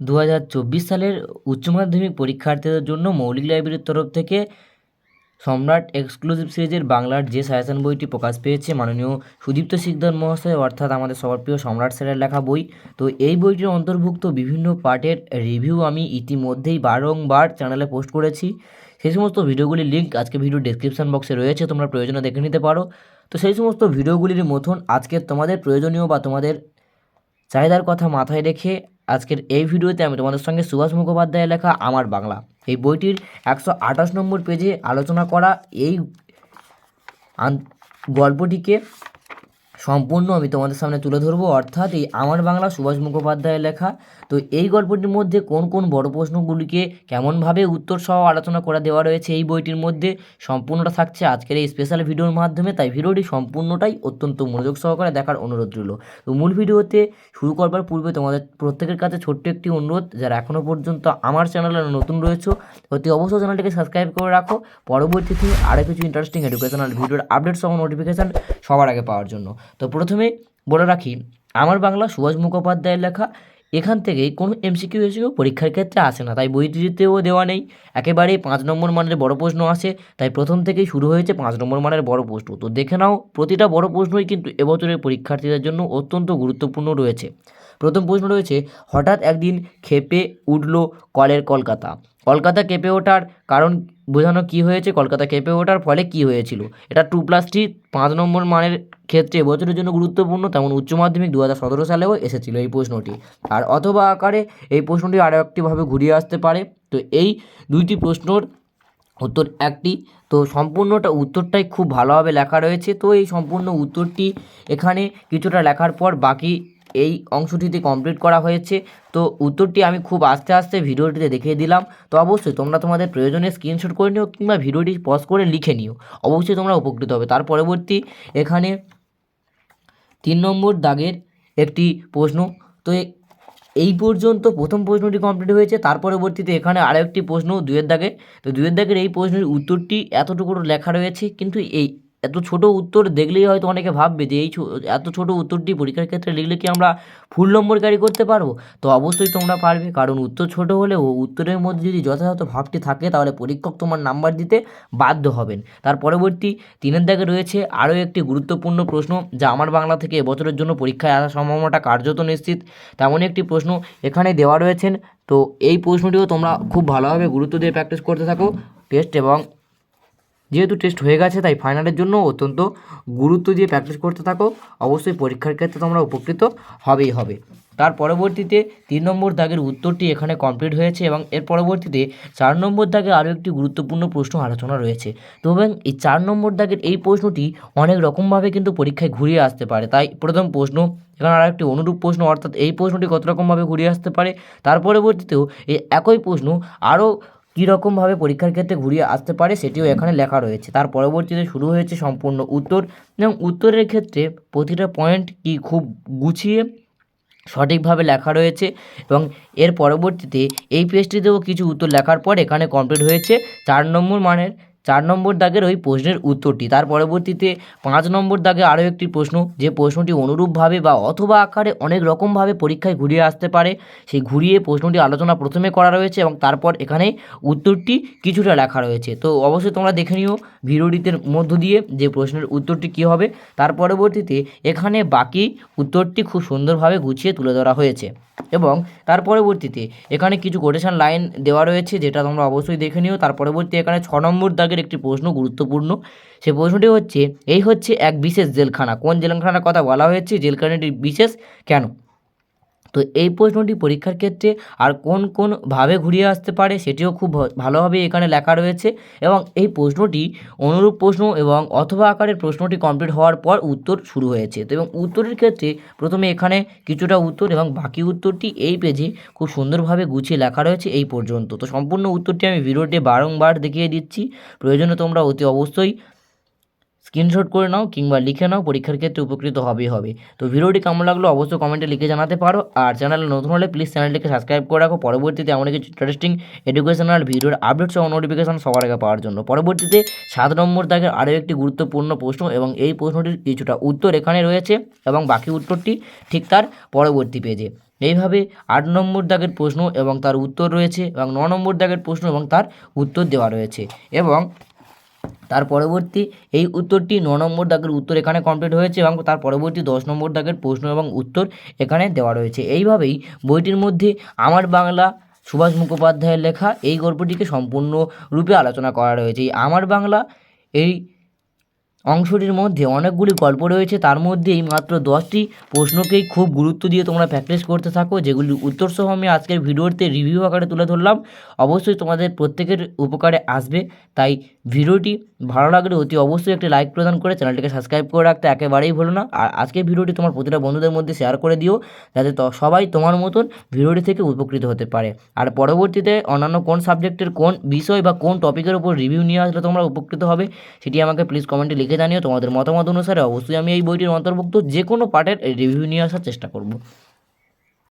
দু হাজার চব্বিশ সালের উচ্চ মাধ্যমিক পরীক্ষার্থীদের জন্য মৌলিক লাইব্রেরির তরফ থেকে সম্রাট এক্সক্লুসিভ সিরিজের বাংলার যে সাজেশন বইটি প্রকাশ পেয়েছে মাননীয় সুদীপ্ত সিকদার মহাশয়, অর্থাৎ আমাদের সবার প্রিয় সম্রাট স্যারের লেখা বই। তো এই বইটির অন্তর্ভুক্ত বিভিন্ন পার্টের রিভিউ আমি ইতিমধ্যেই বারংবার চ্যানেলে পোস্ট করেছি। সেই সমস্ত ভিডিওগুলির লিঙ্ক আজকে ভিডিও ডেসক্রিপশন বক্সে রয়েছে, তোমরা প্রয়োজনে দেখে নিতে পারো। তো সেই সমস্ত ভিডিওগুলির মতন আজকে তোমাদের প্রয়োজনীয় বা তোমাদের চাহিদার কথা মাথায় রেখে আজকের এই ভিডিওতে আমি তোমাদের সঙ্গে সুভাষ মুখোপাধ্যায়ের লেখা আমার বাংলা। এই বইটির একশো আঠাশ নম্বর পেজে আলোচনা করা এই গল্পটিকে সম্পূর্ণ আমি তোমাদের সামনে তুলে ধরবো। অর্থাৎ এই আমার বাংলা সুভাষ মুখোপাধ্যায়ের লেখা। তো এই গল্পটির মধ্যে কোন কোন বড় প্রশ্নগুলিকে কেমনভাবে উত্তর সহ আলোচনা করে দেওয়া রয়েছে এই বইটির মধ্যে সম্পূর্ণটা থাকছে আজকের এই স্পেশাল ভিডিওর মাধ্যমে। তাই ভিডিওটি সম্পূর্ণটাই অত্যন্ত মনোযোগ সহকারে দেখার অনুরোধ রইল। তো মূল ভিডিওতে শুরু করবার পূর্বে তোমাদের প্রত্যেকের কাছে ছোট্ট একটি অনুরোধ। যারা এখনও পর্যন্ত আমার চ্যানেলে নতুন রয়েছে, অতি অবশ্যই চ্যানেলটিকে সাবস্ক্রাইব করে রাখো। পরবর্তীতে আরও কিছু ইন্টারেস্টিং এডুকেশনাল ভিডিওর আপডেট সহ নোটিফিকেশান সবার আগে পাওয়ার জন্য। তো প্রথমে বলে রাখি, আমার বাংলা সুভাষ মুখোপাধ্যায়ের লেখা, এখান থেকেই কোনো এমসিকিউ এসিকিউ পরীক্ষার ক্ষেত্রে আসে না। তাই বইটিতেও দেওয়া নেই। একেবারেই পাঁচ নম্বর মানের বড় প্রশ্ন আসে। তাই প্রথম থেকেই শুরু হয়েছে পাঁচ নম্বর মানের বড় প্রশ্ন। তো দেখে নাও, প্রতিটা বড় প্রশ্নই কিন্তু এবছরের পরীক্ষার্থীদের জন্য অত্যন্ত গুরুত্বপূর্ণ রয়েছে। প্রথম প্রশ্ন রয়েছে, হঠাৎ একদিন খেপে উঠল কলের কলকাতা। কলকাতা কেঁপে ওঠার কারণ বোঝানো কি হয়েছে? কলকাতা কেঁপে ওঠার ফলে কি হয়েছিল? এটা টু প্লাস থ্রি পাঁচ নম্বর মানের ক্ষেত্রে এবছরের জন্য গুরুত্বপূর্ণ, তেমন উচ্চ মাধ্যমিক দু হাজার সতেরো সালেও এসেছিল এই প্রশ্নটি। আর অথবা আকারে এই প্রশ্নটি আরও একটিভাবে ঘুরিয়ে আসতে পারে। তো এই দুইটি প্রশ্নর উত্তর একটি। তো সম্পূর্ণটা উত্তরটাই খুব ভালোভাবে লেখা রয়েছে। তো এই সম্পূর্ণ উত্তরটি এখানে কিছুটা লেখার পর বাকি এই অংশটিতে কমপ্লিট করা হয়েছে। তো উত্তরটি আমি খুব আস্তে আস্তে ভিডিওটিতে দেখিয়ে দিলাম। তো অবশ্যই তোমরা তোমাদের প্রয়োজনে স্ক্রিনশট করে নিও কিংবা ভিডিওটি পজ করে লিখে নিও। অবশ্যই তোমরা উপকৃত হবে। তার পরবর্তী এখানে তিন নম্বর দাগের একটি প্রশ্ন। তো এই পর্যন্ত প্রথম প্রশ্নটি কমপ্লিট হয়েছে। তার পরবর্তীতে এখানে আরও একটি প্রশ্ন দুয়ের দাগে। তো দুয়ের দাগের এই প্রশ্নের উত্তরটি এতটুকু লেখা রয়েছে। কিন্তু এই এত ছোট উত্তর দেখলেই হয়তো অনেকে ভাববে যে এই এত ছোট উত্তরটি পরীক্ষার ক্ষেত্রে লিখলে কি আমরা ফুল নম্বর ক্যারি করতে পারব? তো অবশ্যই তোমরা পারবে, কারণ উত্তর ছোট হলেও উত্তরের মধ্যে যদি যথাযথ ভাবটি থাকে, তাহলে পরীক্ষক তোমার নাম্বার দিতে বাধ্য হবেন। তার পরবর্তী তিনের দাগে রয়েছে আরও একটি গুরুত্বপূর্ণ প্রশ্ন, যা আমার বাংলা থেকে এবছরের জন্য পরীক্ষায় আসার সম্ভাবনাটা কার্যত নিশ্চিত। তেমনই একটি প্রশ্ন এখানে দেওয়া রয়েছেন। তো এই প্রশ্নটিও তোমরা খুব ভালোভাবে গুরুত্ব দিয়ে প্র্যাকটিস করতে থাকো টেস্ট এবং যেহেতু টেস্ট হয়ে গেছে, তাই ফাইনালের জন্য অত্যন্ত গুরুত্ব দিয়ে প্র্যাকটিস করতে থাকো। অবশ্যই পরীক্ষার ক্ষেত্রে তোমরা উপকৃত হবেই হবে। তার পরবর্তীতে তিন নম্বর দাগের উত্তরটি এখানে কমপ্লিট হয়েছে এবং এর পরবর্তীতে চার নম্বর দাগে আরও একটি গুরুত্বপূর্ণ প্রশ্ন আলোচনা রয়েছে। তো এবং এই চার নম্বর দাগের এই প্রশ্নটি অনেক রকমভাবে কিন্তু পরীক্ষায় ঘুরিয়ে আসতে পারে। তাই প্রথম প্রশ্ন, এখানে আর একটি অনুরূপ প্রশ্ন, অর্থাৎ এই প্রশ্নটি কত রকমভাবে ঘুরিয়ে আসতে পারে? তার পরবর্তীতেও এই একই প্রশ্ন আরও কীরকমভাবে পরীক্ষার ক্ষেত্রে ঘুরিয়ে আসতে পারে সেটিও এখানে লেখা রয়েছে। তার পরবর্তীতে শুরু হয়েছে সম্পূর্ণ উত্তর। এবং উত্তরের ক্ষেত্রে প্রতিটা পয়েন্ট কি খুব গুছিয়ে সঠিকভাবে লেখা রয়েছে এবং এর পরবর্তীতে এই পেজটিতেও কিছু উত্তর লেখার পর এখানে কমপ্লিট হয়েছে। চার নম্বর মানের চার নম্বর দাগের ওই প্রশ্নের উত্তরটি। তার পরবর্তীতে পাঁচ নম্বর দাগে আরও একটি প্রশ্ন, যে প্রশ্নটি অনুরূপভাবে বা অথবা আকারে অনেক রকমভাবে পরীক্ষায় ঘুরিয়ে আসতে পারে, সেই ঘুরিয়ে প্রশ্নটি আলোচনা প্রথমে করা রয়েছে এবং তারপর এখানে উত্তরটি কিছুটা লেখা রয়েছে। তো অবশ্যই তোমরা দেখে নিও ভিডিওটিতে মধ্য দিয়ে যে প্রশ্নের উত্তরটি কী হবে। তার পরবর্তীতে এখানে বাকি উত্তরটি খুব সুন্দরভাবে গুছিয়ে তুলে ধরা হয়েছে এবং তার পরবর্তীতে এখানে কিছু কোটেশন লাইন দেওয়া রয়েছে, যেটা তোমরা অবশ্যই দেখে নিও। তার পরবর্তী এখানে ছ নম্বর দাগের একটি প্রশ্ন গুরুত্বপূর্ণ। সে প্রশ্নটি হচ্ছে, এই হচ্ছে এক বিশেষ জেলখানা। কোন জেলখানার কথা বলা হয়েছে? জেলখানাটি বিশেষ কেন? তো এই প্রশ্নটি পরীক্ষার ক্ষেত্রে আর কোন কোন ভাবে ঘুরিয়ে আসতে পারে সেটিও খুব ভালোভাবে এখানে লেখা রয়েছে এবং এই প্রশ্নটি অনুরূপ প্রশ্ন এবং অথবা আকারের প্রশ্নটি কমপ্লিট হওয়ার পর উত্তর শুরু হয়েছে। তো এবং উত্তরের ক্ষেত্রে প্রথমে এখানে কিছুটা উত্তর এবং বাকি উত্তরটি এই পেজে খুব সুন্দরভাবে গুছিয়ে লেখা রয়েছে এই পর্যন্ত। তো সম্পূর্ণ উত্তরটি আমি ভিডিওতে বারংবার দেখিয়ে দিচ্ছি। প্রয়োজনে তোমরা অতি অবশ্যই স্ক্রিনশট করে নাও কিংবা লিখে নাও, পরীক্ষার ক্ষেত্রে উপকৃত হবেই হবে। তো ভিডিওটি কেমন লাগল অবশ্যই কমেন্টে লিখে জানাতে পারো। আর চ্যানেলে নতুন হলে প্লিজ চ্যানেলটিকে সাবস্ক্রাইব করে রাখো। পরবর্তীতে এমন কিছু ইন্টারেস্টিং এডুকেশনাল ভিডিওর আপডেট সহ নোটিফিকেশন সবার আগে পাওয়ার জন্য। পরবর্তীতে সাত নম্বর দাগের আরও একটি গুরুত্বপূর্ণ প্রশ্ন এবং এই প্রশ্নটির কিছুটা উত্তর এখানে রয়েছে এবং বাকি উত্তরটি ঠিক তার পরবর্তী পেজে এইভাবে আট নম্বর দাগের প্রশ্ন এবং তার উত্তর রয়েছে এবং ন নম্বর দাগের প্রশ্ন এবং তার উত্তর দেওয়া রয়েছে। এবং তার পরবর্তী এই উত্তরটি ন নম্বর দাগের উত্তর এখানে কমপ্লিট হয়েছে এবং তার পরবর্তী দশ নম্বর দাগের প্রশ্ন এবং উত্তর এখানে দেওয়া রয়েছে। এইভাবেই বইটির মধ্যে আমার বাংলা সুভাষ মুখোপাধ্যায়ের লেখা এই গল্পটিকে সম্পূর্ণরূপে আলোচনা করা রয়েছে। আমার বাংলা এই অংশটির মধ্যে অনেকগুলি গল্প রয়েছে। তার মধ্যে এই মাত্র দশটি প্রশ্নকেই খুব গুরুত্ব দিয়ে তোমরা প্র্যাকটিস করতে থাকো, যেগুলি উত্তর সহ আমি আজকের ভিডিওতে রিভিউ আকারে তুলে ধরলাম। অবশ্যই তোমাদের প্রত্যেকের উপকারে আসবে। তাই ভিডিওটি ভালো লাগলে অতি অবশ্যই একটি লাইক প্রদান করে চ্যানেলটিকে সাবস্ক্রাইব করে রাখতে একেবারেই ভুলো না। আর আজকের ভিডিওটি তোমার প্রতিটা বন্ধুদের মধ্যে শেয়ার করে দিও, যাতে সবাই তোমার মতন ভিডিওটি থেকে উপকৃত হতে পারে। আর পরবর্তীতে অন্যান্য কোন সাবজেক্টের কোন বিষয় বা কোন টপিকের উপর রিভিউ নিয়ে আসলে তোমরা উপকৃত হবে, সেটি আমাকে প্লিজ কমেন্টে লিখে জানিও। তোমাদের মতামত অনুসারে অবশ্যই আমি এই বইটির অন্তর্ভুক্ত যে কোনো পার্টের রিভিউ নিয়ে আসার চেষ্টা করব।